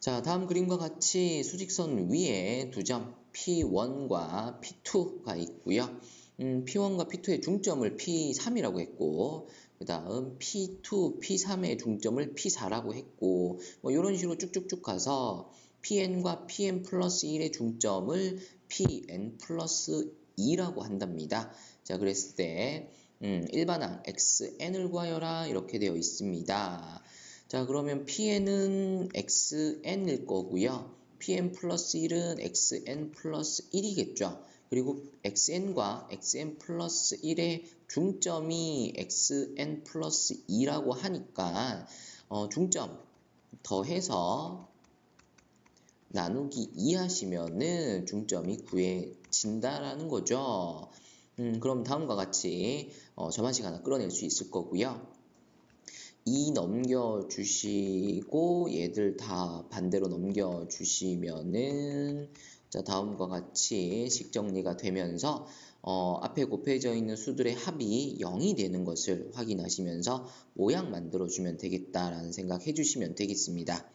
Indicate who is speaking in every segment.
Speaker 1: 자, 다음 그림과 같이 수직선 위에 두 점 P1과 P2가 있고요. 음, P1과 P2의 중점을 P3이라고 했고, 그 다음 P2, P3의 중점을 P4라고 했고, 뭐 이런 식으로 쭉쭉쭉 가서 PN과 PN 플러스 1의 중점을 PN 플러스 2라고 한답니다. 자, 그랬을 때, 음, 일반항 XN을 구하여라 이렇게 되어 있습니다. 자, 그러면 PN은 XN일 거고요. PN 플러스 1은 XN 플러스 1이겠죠. 그리고 XN과 XN 플러스 1의 중점이 XN 플러스 2라고 하니까 어, 중점 더해서 나누기 2 하시면은 중점이 구해진다라는 거죠. 음, 그럼 다음과 같이 어, 하나 끌어낼 수 있을 거고요. 2 넘겨주시고 얘들 다 반대로 넘겨주시면은 자 다음과 같이 식 정리가 되면서 어, 앞에 곱해져 있는 수들의 합이 0이 되는 것을 확인하시면서 모양 만들어주면 되겠다라는 생각 해주시면 되겠습니다.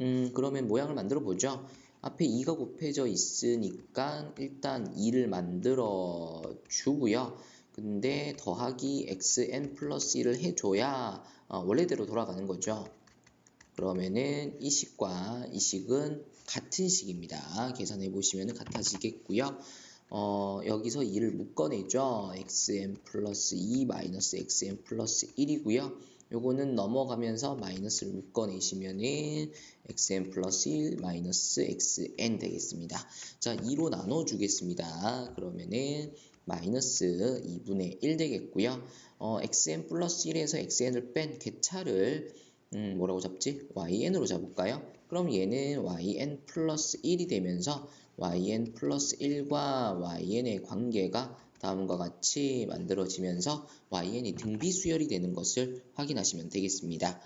Speaker 1: 음, 그러면 모양을 만들어 보죠. 앞에 2가 곱해져 있으니까 일단 2를 만들어 주고요. 근데 더하기 xn 플러스 1을 해줘야 어, 원래대로 돌아가는 거죠. 그러면은 이 식과 이 식은 같은 식입니다. 계산해 보시면 같아지겠고요. 어, 여기서 2를 묶어내죠. xn 플러스 2 마이너스 xn 플러스 1이고요. 요거는 넘어가면서 마이너스를 묶어내시면은 xn 플러스 1 마이너스 xn 되겠습니다. 자, 2로 나눠주겠습니다. 그러면은 마이너스 2분의 1 되겠고요. 어, xn 플러스 1에서 xn을 뺀 개차를 음, 뭐라고 잡지? yn으로 잡을까요? 그럼 얘는 yn 플러스 1이 되면서 yn 플러스 1과 yn의 관계가 다음과 같이 만들어지면서yn이 등비수열이 되는 것을 확인하시면 되겠습니다.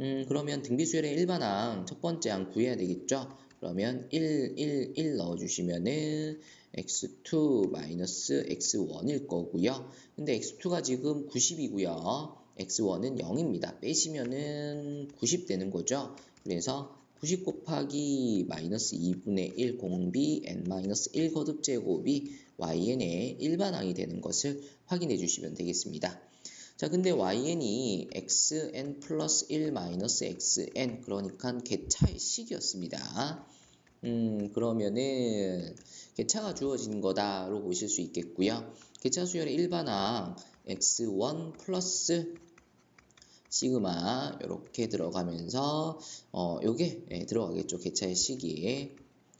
Speaker 1: 음, 그러면 등비수열의 일반항 첫 번째 항 구해야 되겠죠? 그러면 1, 1, 1 넣어주시면은 x2 마이너스 x1일 거고요. 근데 x2가 지금 90이고요. x1은 0입니다. 빼시면은 90 되는 거죠. 그래서 90 곱하기 마이너스 2분의 1 공비 n 마이너스 1 거듭 제곱이 yn의 일반항이 되는 것을 확인해 주시면 되겠습니다. 자, 근데 yn이 xn 플러스 1 마이너스 xn 그러니까 개차의 식이었습니다. 음, 그러면은 개차가 주어진 거다로 보실 수 있겠고요. 개차 수열의 일반항 x1 플러스 시그마 이렇게 들어가면서 어 요게 예, 들어가겠죠. 개차의 시기에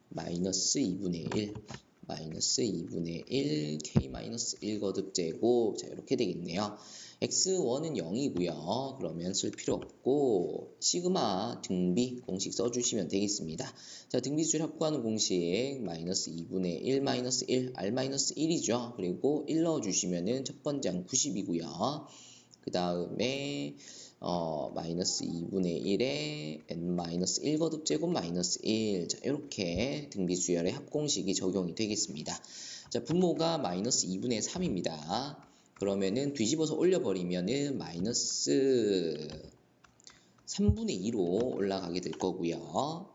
Speaker 1: 마이너스 2분의 1 마이너스 2분의 1 k 마이너스 1 거듭 제곱 자 이렇게 되겠네요. x1은 0이고요. 그러면 쓸 필요 없고 시그마 등비 공식 써주시면 되겠습니다. 자 등비수를 합구하는 공식 마이너스 2분의 1 마이너스 1 r 마이너스 1이죠. 그리고 1 넣어주시면은 첫 번째 항 90이고요. 그 다음에 어, 마이너스 2분의 1에 n 마이너스 1 거듭 제곱 마이너스 1 자, 이렇게 등비수열의 합공식이 적용이 되겠습니다. 자, 분모가 마이너스 2분의 3입니다. 그러면은 뒤집어서 올려버리면은 마이너스 3분의 2로 올라가게 될 거고요.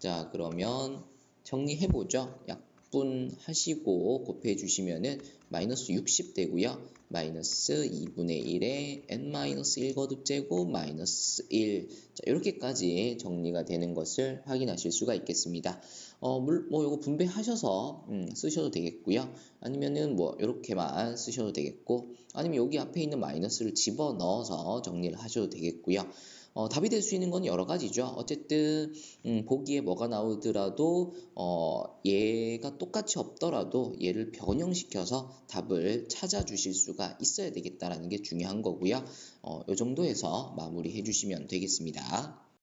Speaker 1: 자, 그러면 정리해보죠. 약 약분하시고 곱해주시면은 마이너스 60 되고요. 마이너스 2분의 1에 n-1 거듭제곱 마이너스 1 자, 이렇게까지 정리가 되는 것을 확인하실 수가 있겠습니다. 어, 물, 뭐 이거 분배하셔서 음, 쓰셔도 되겠고요. 아니면은 뭐 이렇게만 쓰셔도 되겠고 아니면 여기 앞에 있는 마이너스를 집어넣어서 정리를 하셔도 되겠고요. 어, 답이 될 수 있는 건 여러 가지죠. 어쨌든 음, 보기에 뭐가 나오더라도 어, 얘가 똑같이 없더라도 얘를 변형시켜서 답을 찾아주실 수가 있어야 되겠다라는 게 중요한 거고요. 어, 이 정도에서 마무리해 주시면 되겠습니다.